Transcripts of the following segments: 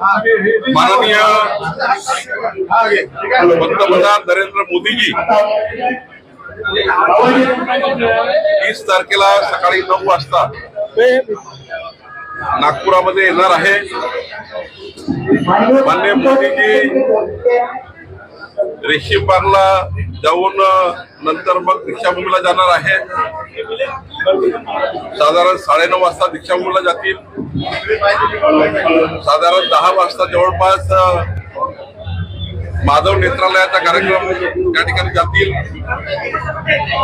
माननीय पंतप्रधान नरेंद्र मोदीजी तीस तारखेला सकाळी नऊ वाजता नागपुरामध्ये येणार आहे. मान्य मोदीजी रेशीम बागला जाऊन नंतर मग दीक्षाभूमीला जाणार आहे साधारण साडेनऊ वाजता दीक्षाभूमीला जातील. साधारण दहा वाजता जवळपास माधव नेत्रालयाचा कार्यक्रम त्या ठिकाणी जातील.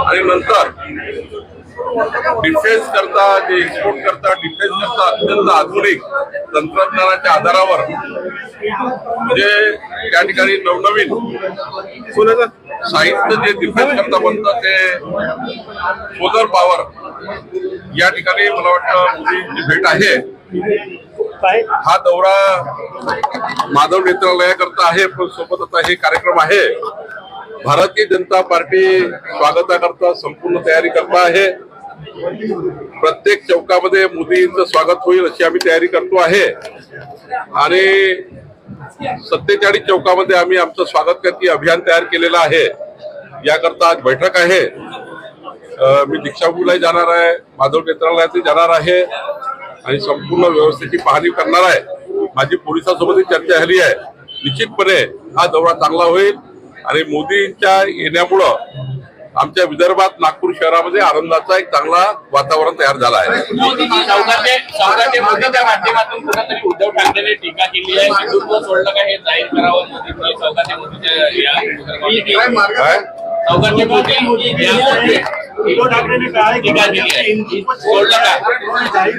आणि नंतर डिफेन्स करता जे एक्सपोर्ट करता डिफेन्स करता अत्यंत आधुनिक तंत्रज्ञानाच्या आधारावर जे त्या ठिकाणी नवनवीन साहित्य जे डिफेन्स करता बनतं ते सोलर पॉवर या ठिकाणी मला वाटतं भेट आहे. हा दौरा माधव नेत्रालयाकरता आहे पण सोबत आता हे कार्यक्रम आहे. भारतीय जनता पार्टी स्वागताकरता संपूर्ण तयारी करता आहे. प्रत्येक चौकामध्ये मोदींचं स्वागत होईल अशी आम्ही तयारी करतो आहे. आणि सत्तेचाळीस चौकामध्ये आम्ही आमचं स्वागत करती अभियान तयार केलेलं आहे. याकरता आज बैठक आहे. मी दीक्षाभूमीला जाणार आहे माधव नेत्रालयातही जाणार आहे. आणि संपूर्ण व्यवस्थेची पाहणी करणार आहे. माझी पोलिसांसोबतही चर्चा झाली आहे. निश्चितपणे हा दौरा चांगला होईल आणि मोदींच्या येण्यामुळं आमच्या विदर्भात नागपूर शहरामध्ये आनंदाचा एक चांगला वातावरण तयार झालं आहे. उद्धव ठाकरेंनी टीका केली आहे. सोडलं का हे जाहीर करावं? मोदी उद्धव ठाकरे ने कहा है कि टीका केली. आहे. हिंदुत्व सोडलं का जाहीर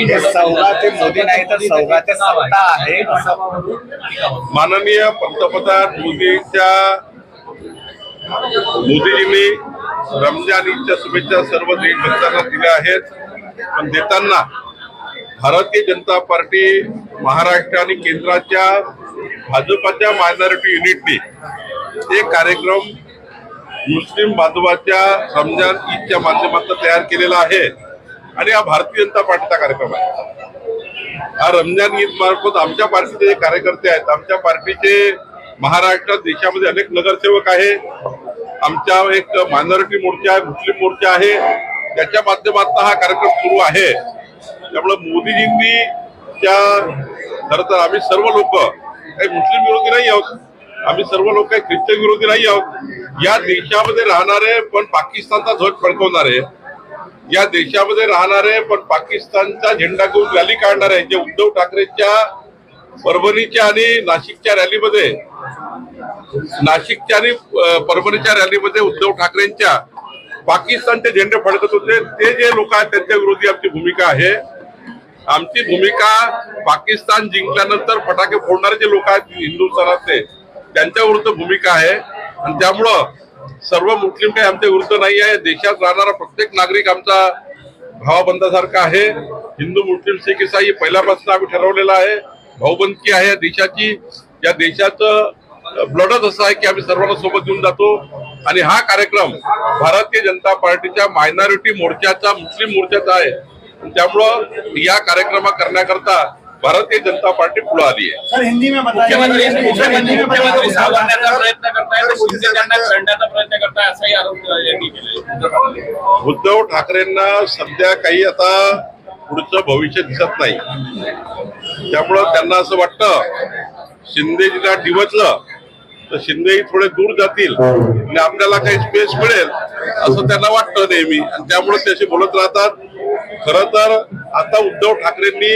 ईद सौगाते मोदी नाही तर सौगाते सत्ता आहे. असं माननीय पंतप्रधान मोदींच्या मोदीजींनी रमजान ईदच्या शुभेच्छा सर्व देशभक्तांना दिल्या आहेत. पण देताना भारतीय जनता पार्टी महाराष्ट्र आणि केंद्राच्या भाजपाच्या मायनॉरिटी युनिटनी एक कार्यक्रम मुस्लिम बांधवाच्या रमजान ईदच्या माध्यमातून तयार केलेला आहे. आणि हा भारतीय जनता पार्टीचा कार्यक्रम आहे. हा रमजान ईद मार्फत आमच्या पार्टीचे जे कार्यकर्ते आहेत आमच्या पार्टीचे महाराष्ट्रात देशामध्ये अनेक नगरसेवक आहे. आमच्या एक मायनॉरिटी मोर्चा आहे मुस्लिम मोर्चा आहे. त्याच्या माध्यमातून हा कार्यक्रम सुरू आहे. त्यामुळे मोदीजींनी त्या खरं तर आम्ही सर्व लोक काही मुस्लिम विरोधी नाही आहोत. आम्ही सर्व लोक काही ख्रिश्चन विरोधी नाही आहोत. या देशामध्ये राहणारे पण पाकिस्तानचा ध्वज फडकवणारे या देशामध्ये राहणारे पण पाकिस्तानचा झेंडा घेऊन रॅली काढणारे जे उद्धव ठाकरेंच्या परभणीच्या आणि नाशिकच्या रॅलीमध्ये नाशिकच्या आणि परभणीच्या रॅलीमध्ये उद्धव ठाकरेंच्या पाकिस्तानचे झेंडे फडकत होते. ते जे लोक आहेत त्यांच्या विरोधी आमची भूमिका आहे. आमची भूमिका पाकिस्तान जिंकल्यानंतर फटाके फोडणारे जे लोक आहेत हिंदुस्थानातले त्यांच्या विरुद्ध भूमिका आहे. आणि त्यामुळं सर्व मुस्लिम काही आमच्या विरुद्ध नाही आहे. देशात राहणारा प्रत्येक नागरिक आमचा भावाबंधासारखा आहे. हिंदू मुस्लिम सिख इसाई पहिल्यापासून आम्ही ठरवलेला आहे. भाऊबंदकी आहे या देशाची. या देशाचं ब्लडच असं आहे की आम्ही सर्वांना सोबत घेऊन जातो. आणि हा कार्यक्रम भारतीय जनता पार्टीच्या मायनॉरिटी मोर्चाचा मुस्लिम मोर्चाचा आहे. आणि त्यामुळं या कार्यक्रमा करण्याकरता भारतीय जनता पार्टी पुढे आली आहे. सर हिंदी में मुख्यमंत्री बताइए। मुख्यमंत्री मुख्यमंत्री सावरण्याचा प्रयत्न करताय तर शिंदे त्यांना करण्याचा प्रयत्न करताय असाही आरोप यांनी केले उद्धव ठाकरेंना सध्या काही आता पुढचं भविष्य दिसत नाही. त्यामुळं त्यांना असं वाटतं शिंदेजीला डिवचलं तर शिंदेही थोडे दूर जातील. आणि आपल्याला काही स्पेस मिळेल असं त्यांना वाटतं नेहमी. आणि त्यामुळे ते असे बोलत राहतात खर तर आता उद्धव ठाकरेंनी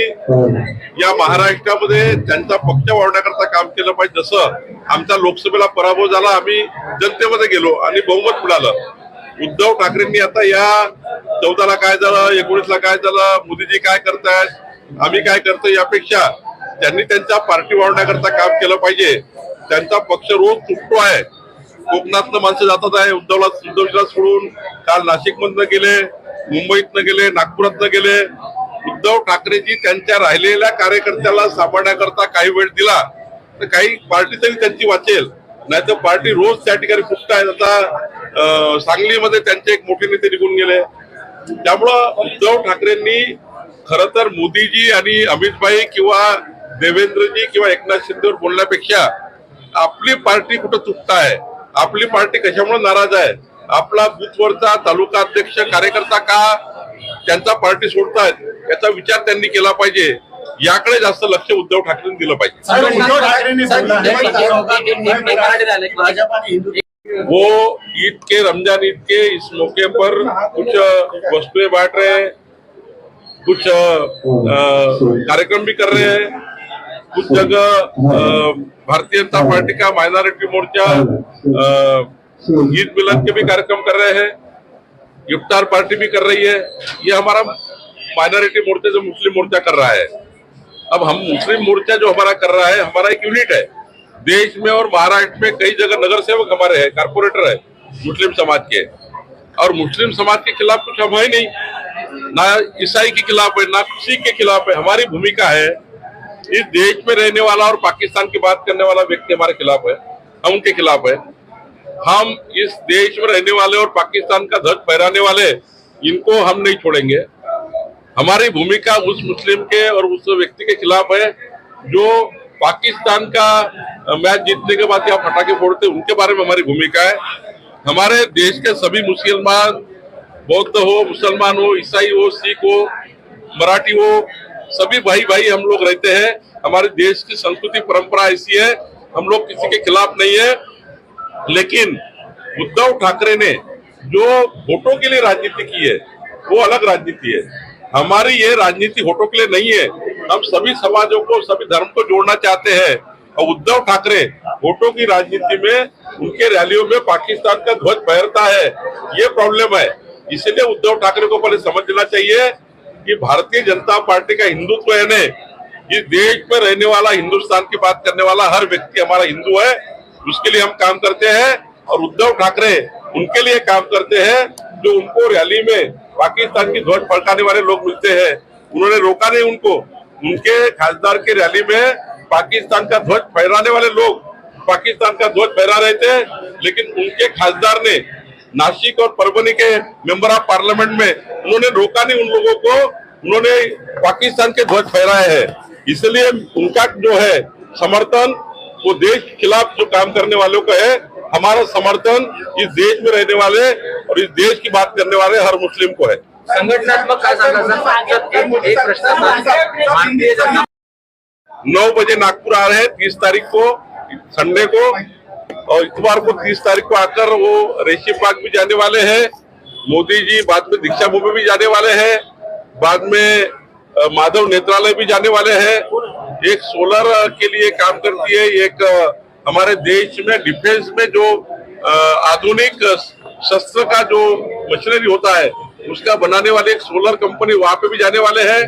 या महाराष्ट्रामध्ये त्यांचा पक्ष वाढवण्याकरता काम केलं पाहिजे. जसं आमचा लोकसभेला पराभव झाला आम्ही जनतेमध्ये गेलो आणि बहुमत मिळालं. उद्धव ठाकरेंनी आता या चौदाला काय झालं एकोणीसला काय झालं मोदीजी काय करतायत आम्ही काय करतो यापेक्षा त्यांनी त्यांच्या पार्टी वाढवण्याकरता काम केलं पाहिजे. त्यांचा पक्ष रोज तुटतो आहे. कोकणातनं माणसं जातात आहे. उद्धवला उद्धवजीला सोडून काल नाशिक मधनं गेले. मुंबईतनं गेले नागपुरातनं गेले. उद्धव ठाकरेजी त्यांच्या राहिलेल्या कार्यकर्त्याला सांभाळण्याकरता काही वेळ दिला तर काही पार्टी तरी त्यांची वाचेल. नाही तर पार्टी रोज त्या ठिकाणी फुटत आहेत आता सांगलीमध्ये त्यांचे एक मोठे नेते निघून गेले. त्यामुळं उद्धव ठाकरेंनी खर तर मोदीजी आणि अमितभाई किंवा देवेंद्रजी किंवा एकनाथ शिंदेवर बोलण्यापेक्षा आपली पार्टी कुठं चुकताय? आपली पार्टी कशामुळे नाराज आहे? आपला बुथवरचा तालुका अध्यक्ष कार्यकर्ता का त्यांचा पार्टी सोडतायत याचा विचार त्यांनी केला पाहिजे याकडे जास्त लक्ष उद्धव ठाकरेंनी दिलं पाहिजे है वो ईद के रमजान ईद के इस मौके पर कुछ वस्तुएं बांट रहे हैं कुछ अ, कार्यक्रम भी कर रहे हैं कुछ जगह अ, भारतीय जनता पार्टी का माइनॉरिटी मोर्चा ईद मिलन के भी कार्यक्रम कर रहे हैं इफ्तार पार्टी भी कर रही है। ये हमारा माइनॉरिटी मोर्चा जो मुस्लिम मोर्चा कर रहा है। अब हम मुस्लिम मोर्चा जो हमारा कर रहा है, हमारा एक यूनिट है। देश में और महाराष्ट्र में कई जगह नगर सेवक हमारे हैं, कारपोरेटर है, मुस्लिम समाज के। और मुस्लिम समाज के खिलाफ कुछ हम है नहीं। ना ईसाई के खिलाफ है, ना सिख के खिलाफ है। हमारी भूमिका है, इस देश में रहने वाला और पाकिस्तान की बात करने वाला व्यक्ति हमारे खिलाफ है, हम उनके खिलाफ है। हम इस देश में रहने वाले और पाकिस्तान का ध्वज फहराने वाले, इनको हम नहीं छोड़ेंगे। हमारी भूमिका उस मुस्लिम के और उस व्यक्ति के खिलाफ है, जो पाकिस्तान का मैच जीतने के बाद यहाँ पटाखे फोड़ते, उनके बारे में हमारी भूमिका है। हमारे देश के सभी मुसलमान, बौद्ध हो, मुसलमान हो, ईसाई हो, सिख हो, मराठी हो, सभी भाई भाई हम लोग रहते हैं। हमारे देश की संस्कृति परंपरा ऐसी है, हम लोग किसी के खिलाफ नहीं है। लेकिन उद्धव ठाकरे ने जो वोटों के लिए राजनीति की है, वो अलग राजनीति है। हमारी ये राजनीति वोटों के लिए नहीं है। हम सभी समाजों को, सभी धर्म को जोड़ना चाहते हैं। और उद्धव ठाकरे वोटों की राजनीति में, उनके रैलियों में पाकिस्तान का ध्वज फहरता है। ये प्रॉब्लम है। इसलिए उद्धव ठाकरे को पहले समझना चाहिए कि भारतीय जनता पार्टी का हिंदुत्व है इस देश में रहने वाला, हिंदुस्तान की बात करने वाला हर व्यक्ति हमारा हिंदू है। उसके लिए हम काम करते हैं और उद्धव ठाकरे उनके लिए काम करते हैं, जो उनको रैली में पाकिस्तान की ध्वज फड़काने वाले लोग मिलते हैं। उन्होंने रोका नहीं उनको। उनके खासदार के रैली में पाकिस्तान का ध्वज फहराने वाले लोग पाकिस्तान का ध्वज फहरा रहे थे, लेकिन उनके खासदार ने नासिक और परभनी के मेंबर ऑफ़ पार्लियामेंट में उन्होंने रोका नहीं उन लोगों को। उन्होंने पाकिस्तान के ध्वज फहराए हैं। इसलिए उनका जो है समर्थन वो देश के खिलाफ जो काम करने वालों का है हमारा समर्थन इस देश में रहने वाले और इस देश की बात करने वाले हर मुस्लिम को है। संघटनात्मक काय सांगा सर एक एक प्रश्न भारतीय जनता नौ बजे नागपुर आ रहे हैं तीस तारीख को संडे को और इतवार को तीस तारीख को आकर वो रेशी पार्क भी जाने वाले हैं। मोदी जी बाद में दीक्षा भूमि भी जाने वाले हैं। बाद में माधव नेत्रालय भी जाने वाले हैं एक सोलर के लिए काम करती है एक हमारे देश में डिफेंस में जो आधुनिक शस्त्र का जो मशीनरी होता है उसका बनाने वाले एक सोलर कंपनी वहाँ पे भी जाने वाले हैं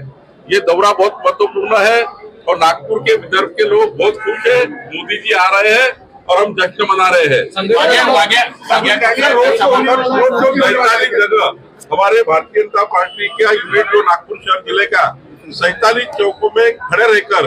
ये दौरा बहुत महत्वपूर्ण है और नागपुर के विदर्भ के लोग बहुत खुश है मोदी जी आ रहे हैं और हम जश्न मना रहे हैं हमारे भारतीय जनता पार्टी का यूनिट जो नागपुर शहर जिले का सैतालीस चौकों में खड़े रहकर